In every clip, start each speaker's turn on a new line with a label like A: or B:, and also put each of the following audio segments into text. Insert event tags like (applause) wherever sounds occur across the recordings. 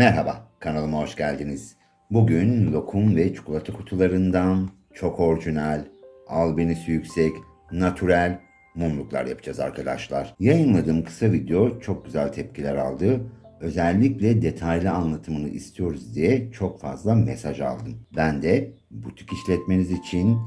A: Merhaba, kanalıma hoş geldiniz. Bugün lokum ve çikolata kutularından çok orijinal, albenisi yüksek, natürel mumluklar yapacağız arkadaşlar. Yayınladığım kısa video çok güzel tepkiler aldı. Özellikle detaylı anlatımını istiyoruz diye çok fazla mesaj aldım. Ben de butik işletmeniz için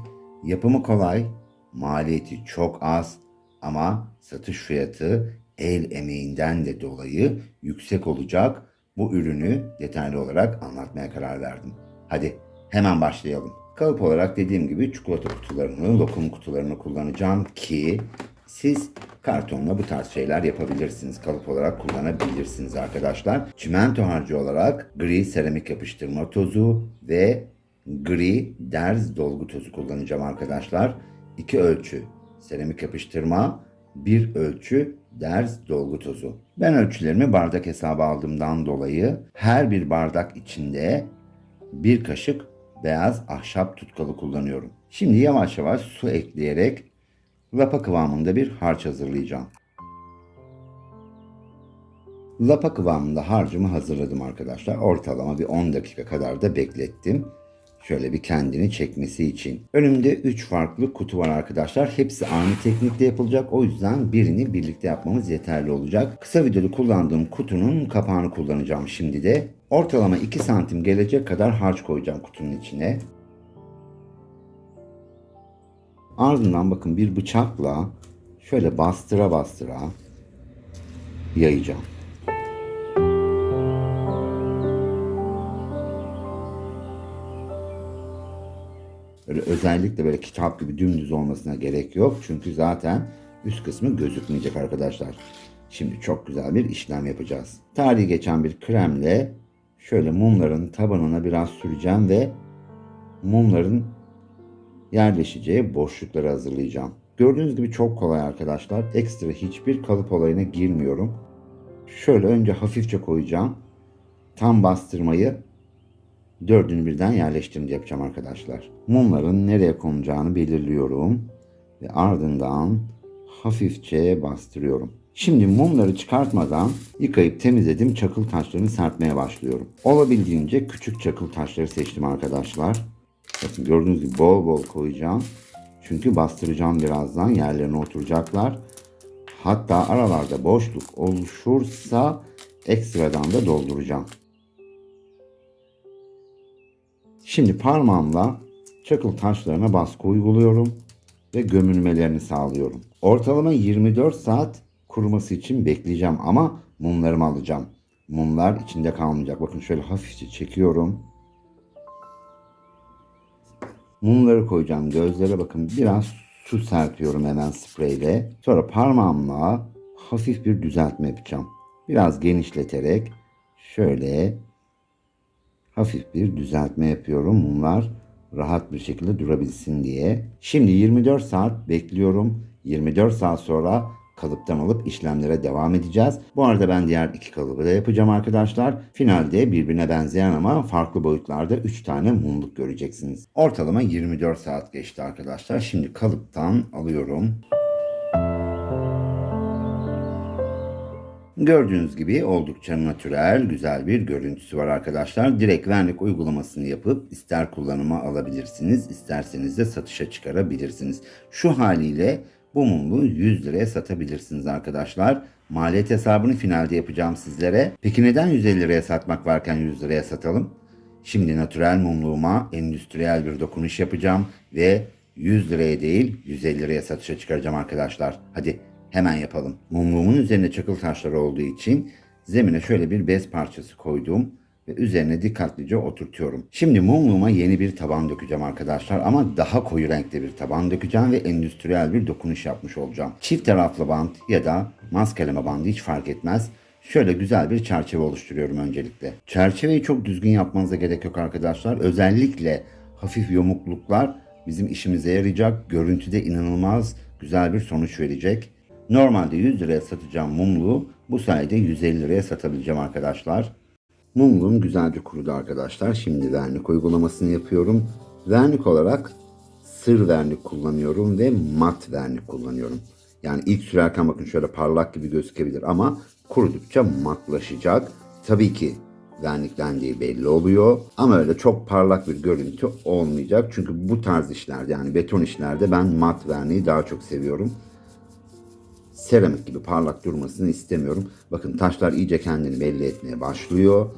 A: yapımı kolay, maliyeti çok az ama satış fiyatı el emeğinden de dolayı yüksek olacak bu ürünü detaylı olarak anlatmaya karar verdim. Hadi hemen başlayalım. Kalıp olarak dediğim gibi çikolata kutularını, lokum kutularını kullanacağım ki siz kartonla bu tarz şeyler yapabilirsiniz. Kalıp olarak kullanabilirsiniz arkadaşlar. Çimento harcı olarak gri seramik yapıştırma tozu ve gri derz dolgu tozu kullanacağım arkadaşlar. İki ölçü seramik yapıştırma, bir ölçü derz dolgu tozu. Ben ölçülerimi bardak hesabı aldığımdan dolayı her bir bardak içinde bir kaşık beyaz ahşap tutkalı kullanıyorum. Şimdi yavaş yavaş su ekleyerek lapa kıvamında bir harç hazırlayacağım. Lapa kıvamında harcımı hazırladım arkadaşlar. Ortalama bir 10 dakika kadar da beklettim. Şöyle bir kendini çekmesi için. Önümde 3 farklı kutu var arkadaşlar. Hepsi aynı teknikle yapılacak. O yüzden birini birlikte yapmamız yeterli olacak. Kısa videoda kullandığım kutunun kapağını kullanacağım şimdi de. Ortalama 2 santim gelecek kadar harç koyacağım kutunun içine. Ardından bakın bir bıçakla şöyle bastıra bastıra yayacağım. Özellikle böyle kitap gibi dümdüz olmasına gerek yok. Çünkü zaten üst kısmı gözükmeyecek arkadaşlar. Şimdi çok güzel bir işlem yapacağız. Tarihi geçen bir kremle şöyle mumların tabanına biraz süreceğim ve mumların yerleşeceği boşlukları hazırlayacağım. Gördüğünüz gibi çok kolay arkadaşlar. Ekstra hiçbir kalıp olayına girmiyorum. Şöyle önce hafifçe koyacağım. Tam bastırmayı dördünü birden yerleştirince yapacağım arkadaşlar. Mumların nereye konacağını belirliyorum ve ardından hafifçe bastırıyorum. Şimdi mumları çıkartmadan yıkayıp temizledim çakıl taşlarını serpmeye başlıyorum. Olabildiğince küçük çakıl taşları seçtim arkadaşlar. Bakın gördüğünüz gibi bol bol koyacağım. Çünkü bastıracağım birazdan yerlerine oturacaklar. Hatta aralarda boşluk oluşursa ekstradan da dolduracağım. Şimdi parmağımla çakıl taşlarına baskı uyguluyorum ve gömülmelerini sağlıyorum. Ortalama 24 saat kuruması için bekleyeceğim ama mumlarımı alacağım. Mumlar içinde kalmayacak. Bakın şöyle hafifçe çekiyorum. Mumları koyacağım. Gözlere bakın biraz su serpiyorum hemen spreyle. Sonra parmağımla hafif bir düzeltme yapacağım. Biraz genişleterek şöyle hafif bir düzeltme yapıyorum. Mumlar rahat bir şekilde durabilsin diye. Şimdi 24 saat bekliyorum. 24 saat sonra kalıptan alıp işlemlere devam edeceğiz. Bu arada ben diğer iki kalıbı da yapacağım arkadaşlar. Finalde birbirine benzeyen ama farklı boyutlarda 3 tane mumluk göreceksiniz. Ortalama 24 saat geçti arkadaşlar. Şimdi kalıptan alıyorum. Gördüğünüz gibi oldukça natürel, güzel bir görüntüsü var arkadaşlar. Direkt vernik uygulamasını yapıp ister kullanıma alabilirsiniz, isterseniz de satışa çıkarabilirsiniz. Şu haliyle bu mumluğu 100 liraya satabilirsiniz arkadaşlar. Maliyet hesabını finalde yapacağım sizlere. Peki neden 150 liraya satmak varken 100 liraya satalım? Şimdi natürel mumluğuma endüstriyel bir dokunuş yapacağım ve 100 liraya değil 150 liraya satışa çıkaracağım arkadaşlar. Hadi hemen yapalım. Mumluğumun üzerinde çakıl taşları olduğu için zemine şöyle bir bez parçası koydum ve üzerine dikkatlice oturtuyorum. Şimdi mumluğuma yeni bir taban dökeceğim arkadaşlar ama daha koyu renkte bir taban dökeceğim ve endüstriyel bir dokunuş yapmış olacağım. Çift taraflı bant ya da maskeleme bandı hiç fark etmez. Şöyle güzel bir çerçeve oluşturuyorum öncelikle. Çerçeveyi çok düzgün yapmanıza gerek yok arkadaşlar. Özellikle hafif yomukluklar bizim işimize yarayacak. Görüntüde inanılmaz güzel bir sonuç verecek. Normalde 100 liraya satacağım mumluğu bu sayede 150 liraya satabileceğim arkadaşlar. Mumluğum güzelce kurudu arkadaşlar. Şimdi vernik uygulamasını yapıyorum. Vernik olarak sır vernik kullanıyorum ve mat vernik kullanıyorum. Yani ilk sürerken bakın şöyle parlak gibi gözükebilir ama kurudukça matlaşacak. Tabii ki verniklendiği belli oluyor. Ama öyle çok parlak bir görüntü olmayacak. Çünkü bu tarz işlerde yani beton işlerde ben mat verniği daha çok seviyorum. Seramik gibi parlak durmasını istemiyorum. Bakın taşlar iyice kendini belli etmeye başlıyor.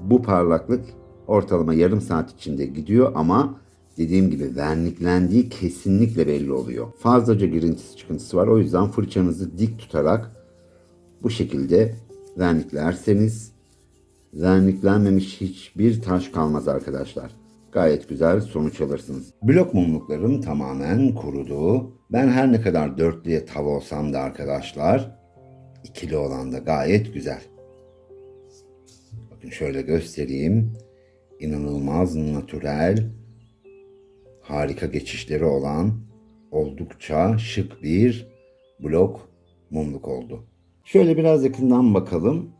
A: Bu parlaklık ortalama yarım saat içinde gidiyor ama dediğim gibi verniklendiği kesinlikle belli oluyor. Fazlaca girintisi çıkıntısı var. O yüzden fırçanızı dik tutarak bu şekilde verniklerseniz verniklenmemiş hiçbir taş kalmaz arkadaşlar. Gayet güzel sonuç alırsınız. Blok mumluklarım tamamen kurudu. Ben her ne kadar dörtlüye tav olsam da arkadaşlar ikili olan da gayet güzel. Bakın şöyle göstereyim. İnanılmaz natürel, harika geçişleri olan oldukça şık bir blok mumluk oldu. Şöyle biraz yakından bakalım.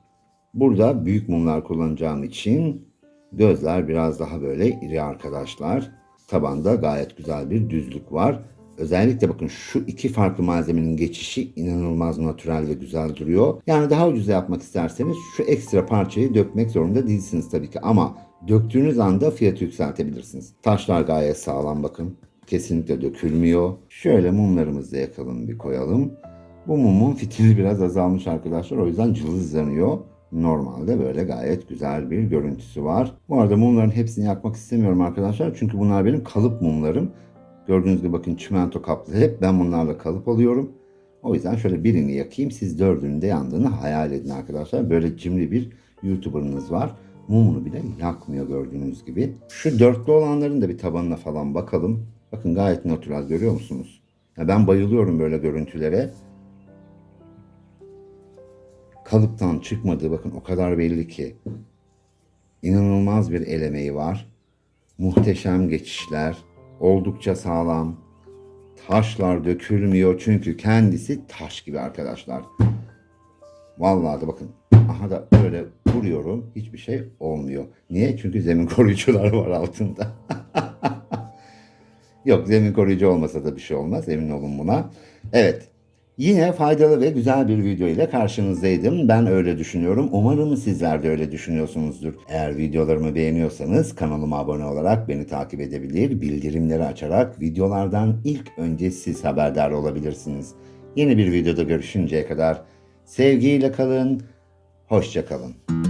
A: Burada büyük mumlar kullanacağım için gözler biraz daha böyle iri arkadaşlar. Tabanda gayet güzel bir düzlük var. Özellikle bakın şu iki farklı malzemenin geçişi inanılmaz natürel ve güzel duruyor. Yani daha ucuza yapmak isterseniz şu ekstra parçayı dökmek zorunda değilsiniz tabii ki ama döktüğünüz anda fiyatı yükseltebilirsiniz. Taşlar gayet sağlam bakın. Kesinlikle dökülmüyor. Şöyle mumlarımızı da yakalım bir koyalım. Bu mumun fitili (laughs) biraz azalmış arkadaşlar. O yüzden cılızlanıyor. Normalde böyle gayet güzel bir görüntüsü var. Bu arada mumların hepsini yakmak istemiyorum arkadaşlar. Çünkü bunlar benim kalıp mumlarım. Gördüğünüz gibi bakın çimento kaplı hep ben bunlarla kalıp alıyorum. O yüzden şöyle birini yakayım. Siz dördünün de yandığını hayal edin arkadaşlar. Böyle cimri bir YouTuber'ınız var. Mumunu bile yakmıyor gördüğünüz gibi. Şu dörtlü olanların da bir tabanına falan bakalım. Bakın gayet natürel görüyor musunuz? Ya ben bayılıyorum böyle görüntülere kalıptan çıkmadığı bakın o kadar belli ki. İnanılmaz bir el emeği var. Muhteşem geçişler. Oldukça sağlam. Taşlar dökülmüyor çünkü kendisi taş gibi arkadaşlar. Vallahi de bakın. Aha da böyle vuruyorum. Hiçbir şey olmuyor. Niye? Çünkü zemin (laughs) koruyucular var altında. (laughs) Yok zemin koruyucu olmasa da bir şey olmaz. Emin olun buna. Evet. Yine faydalı ve güzel bir video ile karşınızdaydım. Ben öyle düşünüyorum. Umarım sizler de öyle düşünüyorsunuzdur. Eğer videolarımı beğeniyorsanız kanalıma abone olarak beni takip edebilir, bildirimleri açarak videolardan ilk önce siz haberdar olabilirsiniz. Yeni bir videoda görüşünceye kadar sevgiyle kalın, hoşça kalın.